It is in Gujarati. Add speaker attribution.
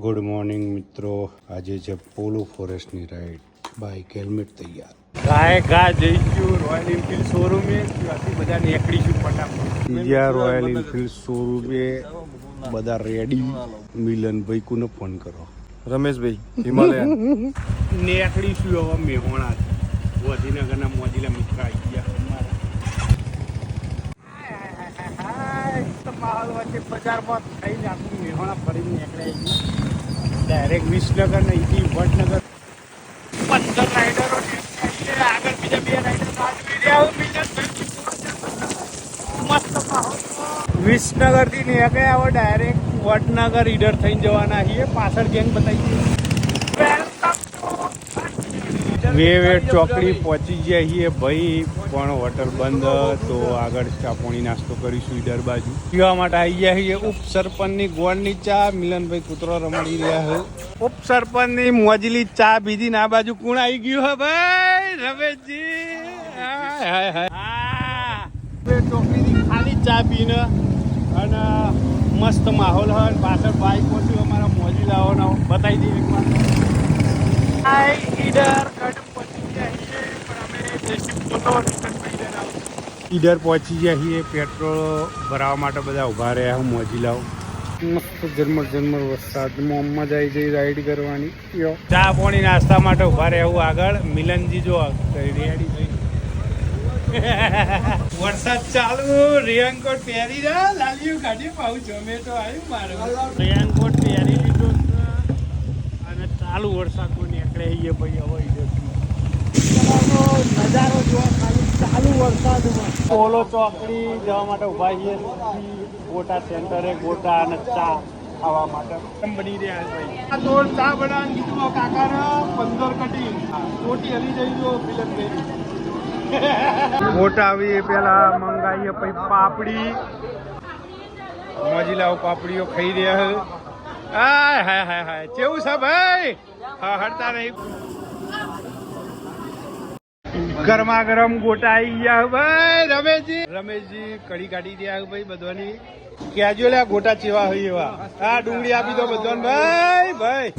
Speaker 1: ગુડ મોર્નિંગ મિત્રો. આજે છે પોલો ફોરેસ્ટની રાઈડ બાઇક હેલ્મેટ તૈયાર.
Speaker 2: ગાય ગા જઈશું રોયલ એન્ફિલ્ડ શોરૂમે ત્યાંથી બધા નીકળીશું ફટાફટ.
Speaker 1: બીજા રોયલ એનફિલ્ડ શોરૂમે બધા રેડી મિલનભાઈ કોને ફોન કરો.
Speaker 3: રમેશભાઈ હિમાલયન.
Speaker 2: નીકળીશું હવે મેહોણા. ગોધીનગરના મોજીલા મિત્ર આવી ગયા. માહોલ વચ્ચે બજારમાં થઈને આખું મેહોણા ફરીને નીકળ્યા ડાયરેક્ટ વિસનગર અહીંથી વડનગર. પંદર રાઈડરો આગળ બીજા બે મસ્ત વિસનગરથી નીકળ્યા હવે ડાયરેક્ટ વડનગર ઈડર થઈને જવાના છીએ. પાછળ ગેંગ બતાવી વે વે ચોકડી પહોંચી ગયા છીએ. ભાઈ પણ હોટલ બંધ તો આગળ ચા પાણી નાસ્તો કરીશું ઈડર બાજુ. પીવા માટે આવી ગયા છીએ ઉપસરપંચની ગોળની ચા. મિલનભાઈ કૂતરો રમાડી રહ્યા છે. ઉપસરપંચની મોજલી ચા બીજી ના બાજુ કોણ આવી ગયું હે ભાઈ? રમેશજી. હાય હાય હાય. ચોકડીની ખાલી ચા પીને અને મસ્ત માહોલ હોય પાછળ બાઈક પહોંચ્યું. અમારા મોજી લાવવાનો બતાવી દઈએ એકવાર. હાય ઈડર ઈડર પહોંચી ગયા છીએ પેટ્રોલ ભરાવા માટે બધા ઊભા રહ્યા હું મોજી લાવ. મસ્ત ઝરમર ઝરમર વરસાદમાં મજા આવી જઈ રાઈડ કરવાની. ચા પાણી નાસ્તા માટે ઊભા રહેવું આગળ. મિલનજી જો રેડી વરસાદ ચાલુ. રેનકોટ પહેરી જા. લાલિયું કાઢી પાઉં તો આવ્યું મારું. રેનકોટ પહેરી લીધો છે અને ચાલુ વરસાદમાં નીકળે એ ભાઈ હવે ઈડરથી. નજારો જોવા ખાલી ચાલુ વરસાદમાં પોલો ચોકડી જવા માટે ઊભા છીએ. ગોટા સેન્ટરે ગોટા અને ચા ખાવા માટે. કેમ બની રહ્યા છે આ તો ચા બનાવવાનું કીધું કાકા પંદર કટી. રોટી હલી જઈ જો ફિલમ ગોટા આવી પેલા મંગાવીએ પછી પાપડી. મજીલાઓ પાપડીઓ ખાઈ રહ્યા છે. હાય હાય હાય હાય. કેવું છે ભાઈ? હા હડતા નહીં. ગરમા ગરમ ગોટા આવી ગયા ભાઈ, રમેશજી. રમેશજી કઢી કાઢી છે ભાઈ બધાની. કેજો લે ગોટા ચેવા હોય એવા. આ ડુંગળી આપી દો બધાને. ભાઈ ભાઈ.